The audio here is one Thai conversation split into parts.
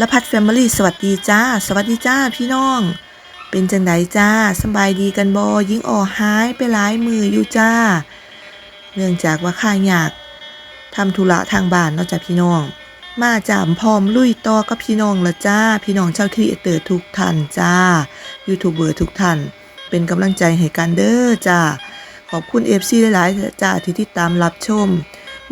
ละพัดแฟมิลี่สวัสดีจ้า สวัสดีจ้าพี่น้อง เป็นจังไดจ้าสบายดีกันบอยิงออหายไปหลายมืออยู่จ้า เนื่องจากว่าข้าอยากทำธุระทางบ้านนอกจากพี่น้อง มาจามพร้อมลุยต่อกับพี่น้องละจ้า พี่น้องชาวครีเอเตอร์ทุกท่านจ้ายูทูบเบอร์ทุกท่าน เป็นกำลังใจให้กันเด้อจ้าขอบคุณเอฟซีหลายๆจ้าที่ติดตามรับชม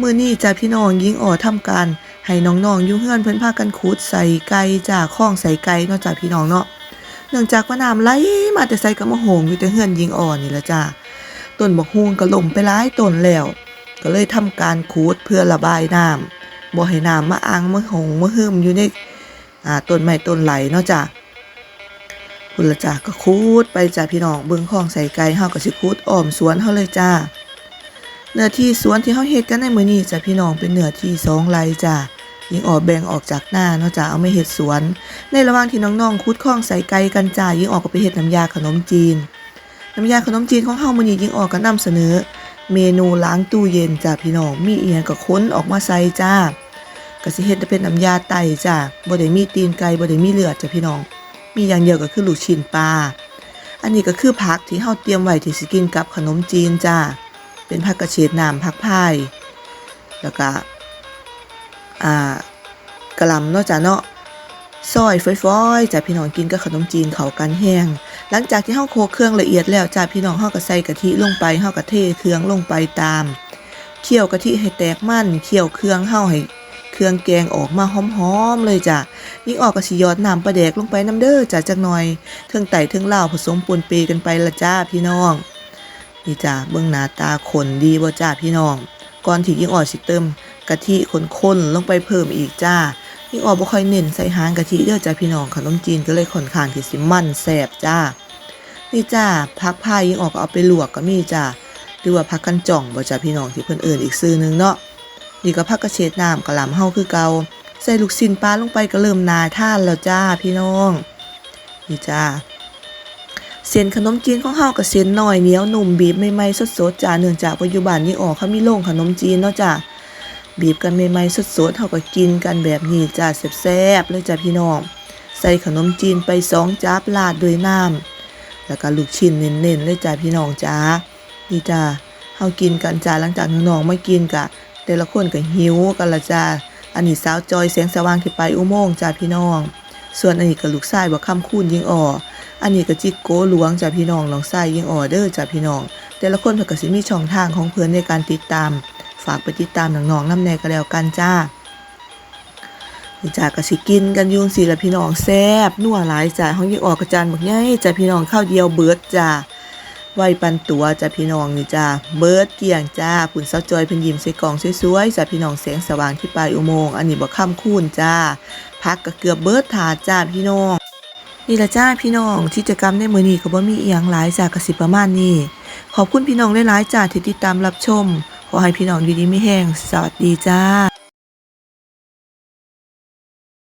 มือนี้จ้าพี่น้องยิงอ่อทำการ ให้น้องๆอยู่เฮือนเพิ่นพากันขุดใส่ไก่จ้าข้องใส่ไก่เนาะจ้าพี่น้องเนาะเนื่องจากว่าน้ำไหลมาแต่ใส่กระมะโหงอยู่แต่เฮือนยิงอ่อนี่ละจ้าต้นบักฮวงก็ล่มไปหลายต้นแล้ว ก็เลยทำการขุดเพื่อระบายน้ำบ่ให้น้ำมาอังมาหงมาหึมอยู่ในอ่าต้นไม้ต้นไหลเนาะจ้าคุณละจ้าก็ขุดไปจ้าพี่น้องเบิ่งข้องใส่ไก่เฮาก็สิขุดอ้อมสวนเฮาเลยจ้าเนื้อที่สวนที่เฮาเฮ็ดกันในมื้อนี้จ้ะพี่น้องเป็นเนื้อที่สองไร่จ้ะ ยิงออกแบ่งออกจากหน้าเนาะจ้ะเอาไม่เฮ็ดสวน ในระหว่างที่น้องๆคุดข้องใส่ไก่กันจ้ายิงออกก็ไปเฮ็ดน้ำยาขนมจีน น้ำยาขนมจีนของเฮามื้อนี้ยิงออกก็นำเสนอ เมนูล้างตู้เย็นจ้ะพี่น้องมีอียงก็ค้นออกมาใส่จ้าก็สิเฮ็ดเป็นน้ำยาไตจ้ะบ่ได้มีตีนไก่บ่ได้มีเลือดจ้ะพี่น้อง มีอย่างเดียวก็คือลูกชิ้นปลาอันนี้ก็คือผักที่เฮาเตรียมไว้ที่สิกินกับขนมจีนจ้าเป็นผักกระเฉดน้ำผักพายแล้วก็ อ่ากระลำเนาะจ้ะเนาะซอยฟอยๆจ้ะพี่น้องกินกับขนมจีนเขากันแห้ง หลังจากที่เฮาโคเครื่องละเอียดแล้วจ้ะพี่น้องเฮาก็ใส่กะทิลงไปเฮาก็เทเครื่องลงไปตามเคี่ยวกะทิให้แตกมันเคี่ยวเครื่องเฮาให้เครื่องแกงออกมาหอมๆเลยจ้ะยิ่งออกก็สิยอดน้ำปลาแดกลงไปน้ำเด้อจ้ะจักหน่อยเทิงไต่เทิงเหล้าผสมปนเปกันไปละจ้าพี่น้องนี่จ้าเบื้องหน้าตาขนดีบ่จ้าพี่น้อง ก่อนที่ยิ่งออดสิเติม กะทิข้นๆลงไปเพิ่มอีกจ้ายิ่งออดบ่ค่อยเน้นใส่หางกะทิเด้อจ้าพี่น้องขนมจีนก็เลยค่อนข้างที่สิมันแซ่บจ้า นี่จ้าผักพายยิ่งออกก็เอาไปลวกก็มีจ้าหรือว่าผักกันจ่องบ่จ้าพี่น้องที่เพิ่นเอิ้นอีกชื่อหนึงเนาะนี่ก็ผักกระเฉดน้ำกะหล่ำเฮาคือเกาใส่ลูกชิ้นปลาลงไปก็เริ่มนาท่านแล้วจ้าพี่น้อง นี่จ้าเส้นขนมจีนของเฮากับเส้นน้อยเหนียวหนุ่มบีบใหม่ๆสดๆจ้าเนื่องจากปัจจุบันนี้ออกเขามีโรงขนมจีนเนาะจ้า บีบกันใหม่ๆสดๆเฮาก็กินกันแบบนี้จ้าแซ่บๆเลยจ้าพี่น้อง ใส่ขนมจีนไปสองจ้าบลาดด้วยน้ำแล้วก็ลูกชิ้นเน้นๆเลยจ้าพี่น้องจ้านี่จ้าเฮากินกันจ้าหลังจากน้องๆมากินกะแต่ละคนก็หิวกันละจ้าอันนี้สาวจอยแสงสว่างที่ไปอุโมงค์จ้าพี่น้อง ส่วนอันนี้ก็ลูกชายบ่คำคูณยิงอออันนี้ก็จิกโกหลวงจ้ะพี่น้องลองใส่ยิงออเด้อจ้ะพี่น้อง แต่ละคนเพิ่นก็สิมีช่องทางของเพิ่นในการติดตาม ฝากไปติดตามน้องๆนำแน่ก็แล้วกันจ้าจ้าก็สิกินกันยุงสิละพี่น้องแซ่บนัวหลายจ้าห้องยิ่งออกกระจานบักใหญ่จ้ะพี่น้องข้าวเดียวเบิดจ้าไว้ปันตัวจ้ะพี่น้องนี่จ้าเบิดเกี่ยงจ้าปุ่นเซาจอยเพิ่นยิ้มใส่กล่องสวยๆจ้ะพี่น้องแสงสว่างที่ปลายอุโมงค์อันนี้บ่ค่ำคูนจ้าพักก็เกือบเบิดถาจ้าพี่น้องนี่ละจ้าพี่น้องกิจกรรมในมื้อนี้ก็บ่มีอีหยังหลายจากกสิประมาณนี้ขอบคุณพี่น้องหลายๆจ้าที่ติดตามรับชม ขอให้พี่น้องอยู่ดีมีแห้งสวัสดีจ้า